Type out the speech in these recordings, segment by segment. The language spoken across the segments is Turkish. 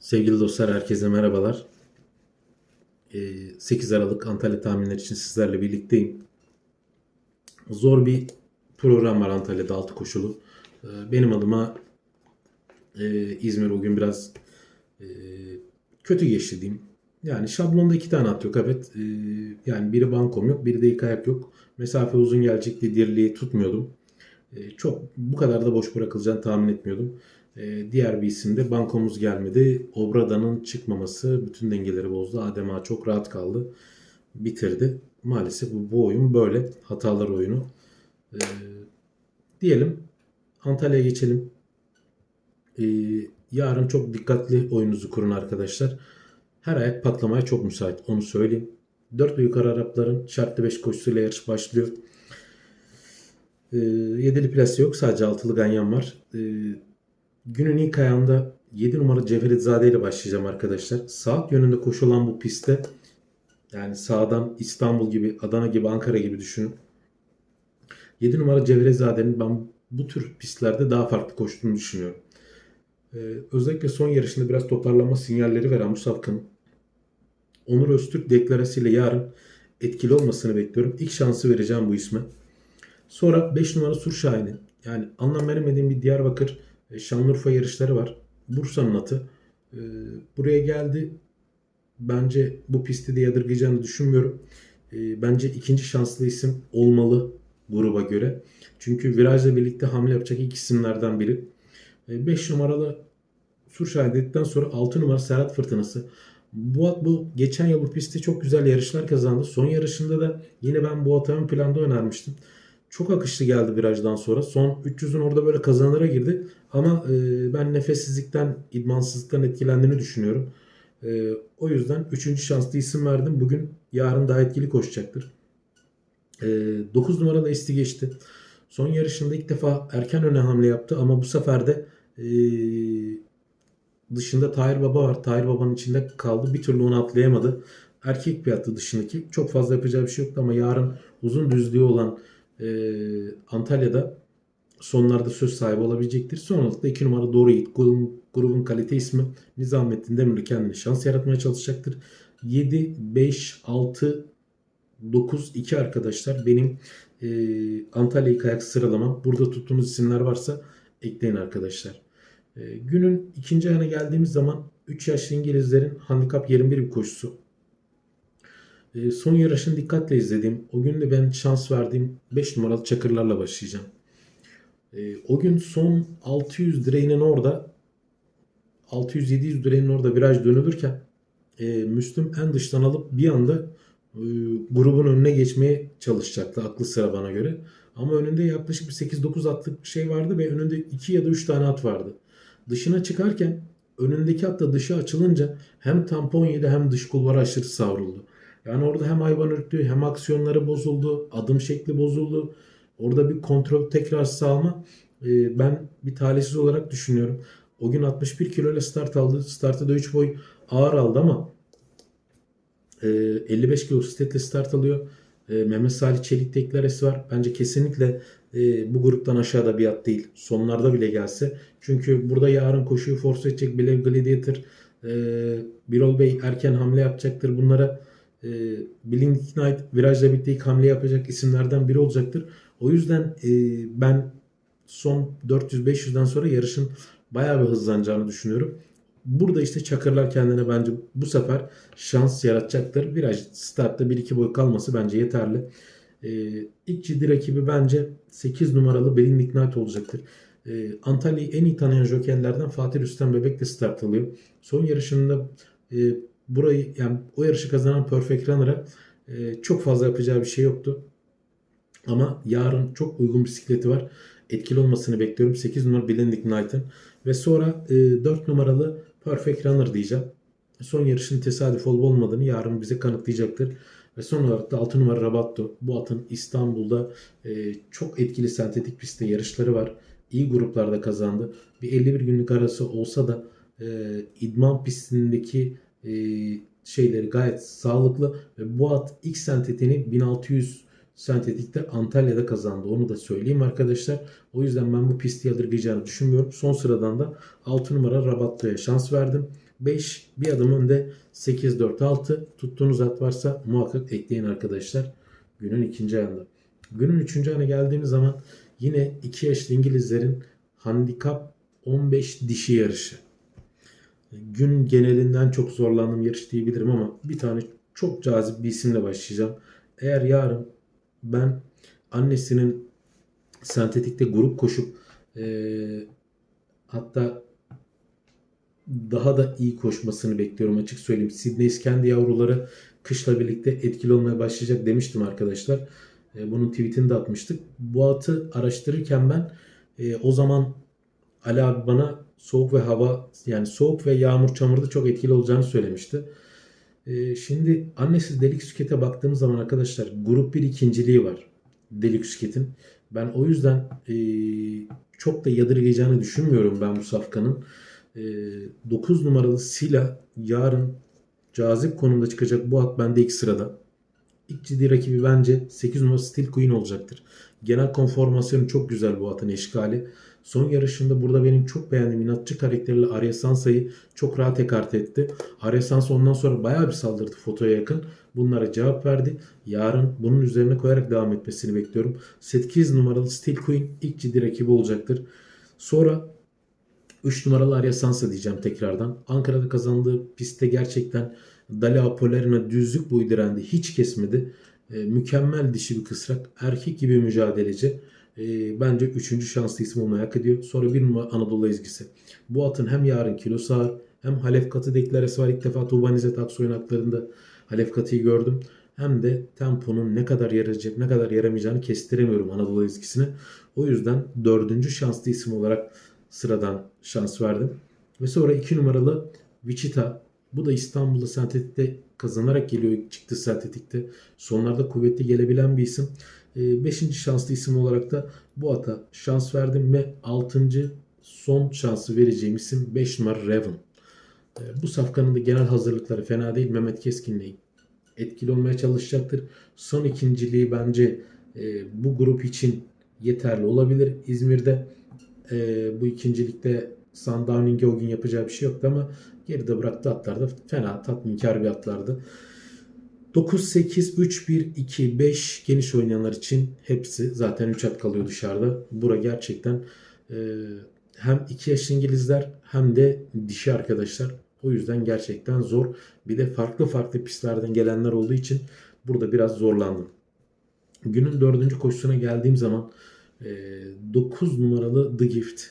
Sevgili dostlar herkese merhabalar. Ee, 8 Aralık Antalya tahminleri için sizlerle birlikteyim. Zor bir program var Antalya'da altı koşulu. Ee, Benim adıma e, İzmir o gün biraz e, kötü geçti diyeyim. Yani şablonda iki tane at yok evet. Ee, Yani biri bankom yok, biri de ilk yok. Mesafe uzun gelecek diye dirliği tutmuyordum. Ee, Çok bu kadar da boş bırakılacağını tahmin etmiyordum. Ee, Diğer bir isim de bankomuz gelmedi. Obrada'nın çıkmaması bütün dengeleri bozdu. Adema çok rahat kaldı. Bitirdi. Maalesef bu, bu oyun böyle. Hatalar oyunu. Ee, diyelim Antalya'ya geçelim. Ee, yarın çok dikkatli oyununuzu kurun arkadaşlar. Her ayak patlamaya çok müsait. Onu söyleyeyim. 4 ve yukarı Arapların şartlı 5 koşusuyla yarış başlıyor. Ee, yedili plase yok. Sadece altılı ganyan var. Ee, günün ilk ayağında 7 numara Cevherizade ile başlayacağım arkadaşlar. Saat yönünde koşulan bu pistte yani sağdan İstanbul gibi, Adana gibi, Ankara gibi düşünün. 7 numara Cevherizade'nin ben bu tür pistlerde daha farklı koştuğunu düşünüyorum. Ee, özellikle son yarışında biraz toparlanma sinyalleri veren bu safkanın Onur Öztürk deklarasıyla yarın etkili olmasını bekliyorum. İlk şansı vereceğim bu isme. Sonra 5 numara Sur. Yani anlam veremediğim bir Diyarbakır Şanlıurfa yarışları var. Bursa'nın atı. E, buraya geldi. Bence bu pisti de yadırgayacağını düşünmüyorum. E, bence ikinci şanslı isim olmalı gruba göre. Çünkü virajla birlikte hamle yapacak ilk isimlerden biri. 5 numaralı Sur Şahin dedikten sonra 6 numara Serhat Fırtınası. Bu at bu geçen yıl bu pistte çok güzel yarışlar kazandı. Son yarışında da yine ben bu atı ön planda önermiştim. Çok akışlı geldi virajdan sonra. Son 300'ün orada böyle kazanıra girdi. Ama e, ben nefessizlikten, idmansızlıktan etkilendiğini düşünüyorum. E, o yüzden 3. şanslı isim verdim. Bugün yarın daha etkili koşacaktır. E, 9 numaralı Esti geçti. Son yarışında ilk defa erken öne hamle yaptı ama bu sefer de e, dışında Tahir Baba var. Tahir Baba'nın içinde kaldı. Bir türlü onu atlayamadı. Erkek bir attı dışındaki. Çok fazla yapacağı bir şey yoktu ama yarın uzun düzlüğü olan e, Antalya'da sonlarda söz sahibi olabilecektir. Son olarak da 2 numara Doğru Yiğit. Grubun, grubun kalite ismi Nizamettin Demirli kendine şans yaratmaya çalışacaktır. 7, 5, 6, 9, 2 arkadaşlar benim e, Antalya ilk sıralamam. Burada tuttuğunuz isimler varsa ekleyin arkadaşlar. E, günün ikinci ayına geldiğimiz zaman 3 yaşlı İngilizlerin handikap 21 bir koşusu. E, son yarışını dikkatle izledim. O gün de ben şans verdiğim 5 numaralı çakırlarla başlayacağım. E, o gün son 600 direğinin orada 600-700 direğinin orada viraj dönülürken e, Müslüm en dıştan alıp bir anda e, grubun önüne geçmeye çalışacaktı aklı sıra bana göre. Ama önünde yaklaşık bir 8-9 atlık bir şey vardı ve önünde 2 ya da 3 tane at vardı. Dışına çıkarken önündeki at da dışı açılınca hem tampon yedi hem dış kulvar aşırı savruldu. Yani orada hem hayvan ürktü hem aksiyonları bozuldu. Adım şekli bozuldu. Orada bir kontrol tekrar sağlama e, ben bir talihsiz olarak düşünüyorum. O gün 61 kilo ile start aldı. Startta da 3 boy ağır aldı ama e, 55 kilo stetle start alıyor. E, Mehmet Salih Çelik deklaresi var. Bence kesinlikle e, bu gruptan aşağıda bir at değil. Sonlarda bile gelse. Çünkü burada yarın koşuyu force edecek Bilev Gladiator, e, Birol Bey erken hamle yapacaktır. Bunlara e, Blink Knight virajla birlikte ilk hamle yapacak isimlerden biri olacaktır. O yüzden e, ben son 400-500'den sonra yarışın bayağı bir hızlanacağını düşünüyorum. Burada işte Çakırlar kendine bence bu sefer şans yaratacaktır. Viraj startta 1-2 boy kalması bence yeterli. Ee, ilk ciddi rakibi bence 8 numaralı Belin Knight olacaktır. Ee, Antalya'yı en iyi tanıyan jokerlerden Fatih Rüstem Bebek de start alıyor. Son yarışında e, burayı yani o yarışı kazanan Perfect Runner'a e, çok fazla yapacağı bir şey yoktu. Ama yarın çok uygun bisikleti var. Etkili olmasını bekliyorum. 8 numara Bilindik Knight'ın. Ve sonra e, 4 numaralı Perfect Runner diyeceğim. Son yarışın tesadüf olup olmadığını yarın bize kanıtlayacaktır. Ve son olarak da 6 numara Rabatto. Bu atın İstanbul'da e, çok etkili sentetik pistte yarışları var. İyi gruplarda kazandı. Bir 51 günlük arası olsa da e, idman pistindeki e, şeyleri gayet sağlıklı. Ve bu at ilk sentetiğini 1600 sentetikte Antalya'da kazandı. Onu da söyleyeyim arkadaşlar. O yüzden ben bu pisti yadırgayacağını düşünmüyorum. Son sıradan da 6 numara Rabatto'ya şans verdim. 5 bir adım önde 8 4 6 tuttuğunuz at varsa muhakkak ekleyin arkadaşlar günün ikinci ayında. Günün üçüncü ayına geldiğimiz zaman yine 2 yaşlı İngilizlerin handikap 15 dişi yarışı. Gün genelinden çok zorlandığım yarış diyebilirim ama bir tane çok cazip bir isimle başlayacağım. Eğer yarın ben annesinin sentetikte grup koşup eee, hatta daha da iyi koşmasını bekliyorum açık söyleyeyim. Sydney kendi yavruları kışla birlikte etkili olmaya başlayacak demiştim arkadaşlar. E, bunun tweetini de atmıştık. Bu atı araştırırken ben e, o zaman Ali abi bana soğuk ve hava yani soğuk ve yağmur çamurda çok etkili olacağını söylemişti. E, şimdi annesiz delik sükete baktığımız zaman arkadaşlar grup bir ikinciliği var delik süketin. Ben o yüzden e, çok da yadırgayacağını düşünmüyorum ben bu safkanın. E, 9 numaralı Sila yarın cazip konumda çıkacak bu at bende ilk sırada. İlk ciddi rakibi bence 8 numaralı Steel Queen olacaktır. Genel konformasyonu çok güzel bu atın eşkali. Son yarışında burada benim çok beğendiğim inatçı karakterli Arya Sansa'yı çok rahat ekart etti. Arya Sansa ondan sonra bayağı bir saldırdı fotoya yakın. Bunlara cevap verdi. Yarın bunun üzerine koyarak devam etmesini bekliyorum. 8 numaralı Steel Queen ilk ciddi rakibi olacaktır. Sonra 3 numaralı Arya Sansa diyeceğim tekrardan. Ankara'da kazandığı pistte gerçekten Dali Apolerina düzlük boyu direndi. Hiç kesmedi. E, mükemmel dişi bir kısrak. Erkek gibi mücadeleci. E, bence 3. şanslı isim olmayı hak ediyor. Sonra bir numara Anadolu ezgisi. Bu atın hem yarın kilosu ağır hem Halef Katı deklaresi var. İlk defa Tuğba Nizet Aksoy'un haklarında Halef Katı'yı gördüm. Hem de temponun ne kadar yarayacak ne kadar yaramayacağını kestiremiyorum Anadolu ezgisine. O yüzden dördüncü şanslı isim olarak sıradan şans verdim. Ve sonra 2 numaralı Wichita. Bu da İstanbul'da sentetikte kazanarak geliyor çıktı sentetikte. Sonlarda kuvvetli gelebilen bir isim. 5. şanslı isim olarak da bu ata şans verdim ve 6. son şansı vereceğim isim 5 numara Raven. E, Bu safkanın da genel hazırlıkları fena değil. Mehmet Keskin'le etkili olmaya çalışacaktır. Son ikinciliği bence e, bu grup için yeterli olabilir. İzmir'de e, bu ikincilikte Sundowning'e o gün yapacağı bir şey yoktu ama geride bıraktığı atlar da fena tatminkar bir atlardı. 9, 8, 3, 1, 2, 5 geniş oynayanlar için hepsi zaten 3 at kalıyor dışarıda. Bura gerçekten e, hem 2 yaş İngilizler hem de dişi arkadaşlar. O yüzden gerçekten zor. Bir de farklı farklı pistlerden gelenler olduğu için burada biraz zorlandım. Günün dördüncü koşusuna geldiğim zaman 9 numaralı The Gift.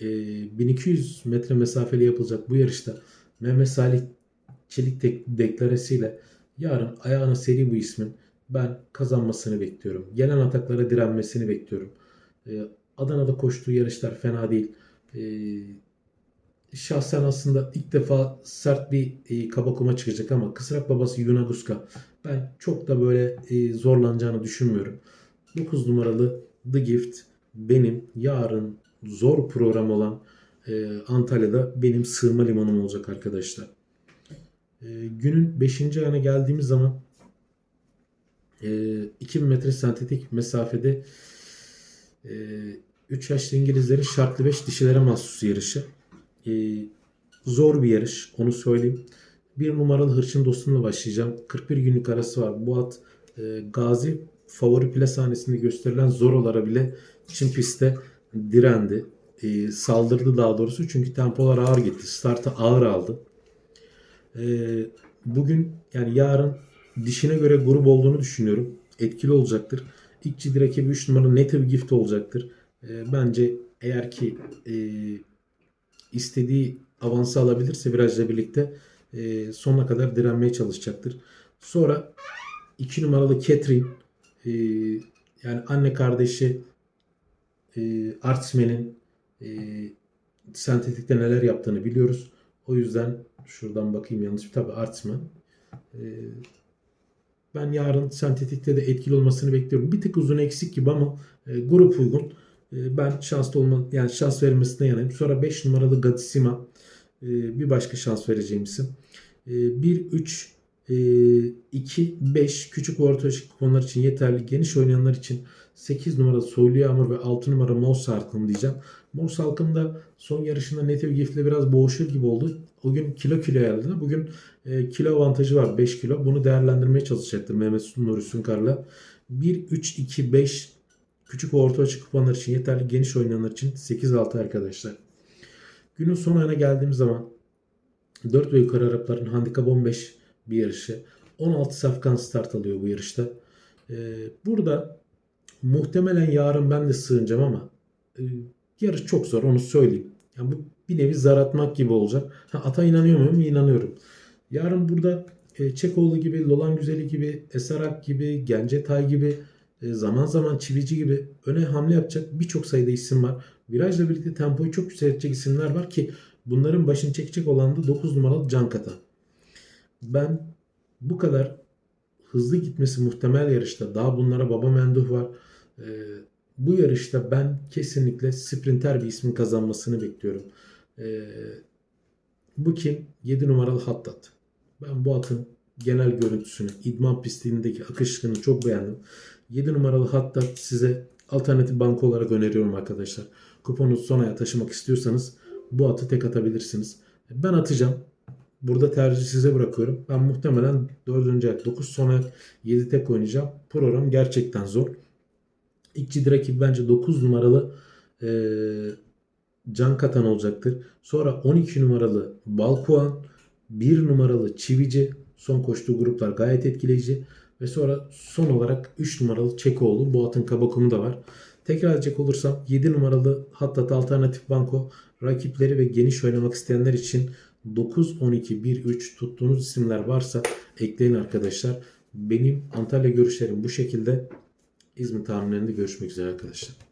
E, 1200 metre mesafeli yapılacak bu yarışta Mehmet Salih Çelik dek- deklaresiyle yarın ayağına seri bu ismin ben kazanmasını bekliyorum. Gelen ataklara direnmesini bekliyorum. E, Adana'da koştuğu yarışlar fena değil. E, şahsen aslında ilk defa sert bir e, kaba kuma çıkacak ama kısrak babası Yunaguska ben çok da böyle e, zorlanacağını düşünmüyorum. 9 numaralı The Gift benim yarın zor program olan e, Antalya'da benim sığınma limanım olacak arkadaşlar. E, günün 5. ayına geldiğimiz zaman e, 2000 metre sentetik mesafede e, 3 yaşlı İngilizlerin şartlı 5 dişilere mahsus yarışı. E, zor bir yarış onu söyleyeyim. Bir numaralı hırçın dostumla başlayacağım. 41 günlük arası var. Bu at e, Gazi favori pile sahnesinde gösterilen Zoro'lara bile Çin pistte direndi. E, saldırdı daha doğrusu çünkü tempolar ağır gitti. Startı ağır aldı. E, bugün yani yarın dişine göre grup olduğunu düşünüyorum. Etkili olacaktır. İlk ciddi rakibi 3 numara Native Gift olacaktır. E, bence eğer ki e, istediği avansı alabilirse virajla birlikte e, sonuna kadar direnmeye çalışacaktır. Sonra 2 numaralı Catherine e, yani anne kardeşi e, Artsmen'in e, sentetikte neler yaptığını biliyoruz. O yüzden şuradan bakayım yanlış tabi Artsmen. E, ben yarın sentetikte de etkili olmasını bekliyorum. Bir tık uzun eksik gibi ama e, grup uygun. E, ben şanslı olma yani şans verilmesine yanayım. Sonra 5 numaralı Gadisima e, bir başka şans vereceğim isim. E, 1 3 2 5 küçük ve orta yaş kuponlar için yeterli. Geniş oynayanlar için 8 numara Soylu Yağmur ve 6 numara Mor Salkım diyeceğim. Mor Salkım da son yarışında Netiv Gift'le biraz boğuşur gibi oldu. O gün kilo kilo geldi. Bugün e, kilo avantajı var 5 kilo. Bunu değerlendirmeye çalışacaktır Mehmet Nuri Sunkar'la. 1-3-2-5 küçük ve orta açık kuponlar için yeterli geniş oynayanlar için 8-6 arkadaşlar. Günün son ayına geldiğimiz zaman 4 ve yukarı Arapların handikap 15 bir yarışı. 16 safkan start alıyor bu yarışta. Ee, burada muhtemelen yarın ben de sığınacağım ama e, yarış çok zor onu söyleyeyim. Yani bu bir nevi zar atmak gibi olacak. Ha, ata inanıyor muyum? İnanıyorum. Yarın burada e, Çekoğlu gibi, Lolan Güzeli gibi, Esarak gibi, Gencetay gibi, e, zaman zaman Çivici gibi öne hamle yapacak birçok sayıda isim var. Virajla birlikte tempoyu çok yükseltecek isimler var ki bunların başını çekecek olan da 9 numaralı Can Kata. Ben bu kadar hızlı gitmesi muhtemel yarışta daha bunlara Baba Menduh var. Ee, bu yarışta ben kesinlikle sprinter bir ismin kazanmasını bekliyorum. Ee, bu kim? 7 numaralı Hattat. Ben bu atın genel görüntüsünü, idman pistindeki akışını çok beğendim. 7 numaralı Hattat size alternatif banko olarak öneriyorum arkadaşlar. Kuponu son taşımak istiyorsanız bu atı tek atabilirsiniz. Ben atacağım. Burada tercih size bırakıyorum. Ben muhtemelen 4. ayak 9 son ayak 7 tek oynayacağım. Program gerçekten zor. İlk ciddi rakip bence 9 numaralı e, Can Katan olacaktır. Sonra 12 numaralı Balkuan, 1 numaralı Çivici. Son koştuğu gruplar gayet etkileyici. Ve sonra son olarak 3 numaralı Çekoğlu. Bu atın kabakumu da var. Tekrar edecek olursam 7 numaralı Hattat Alternatif Banko rakipleri ve geniş oynamak isteyenler için 9, 12, 1, 3 tuttuğunuz isimler varsa ekleyin arkadaşlar. Benim Antalya görüşlerim bu şekilde. İzmir tahminlerinde görüşmek üzere arkadaşlar.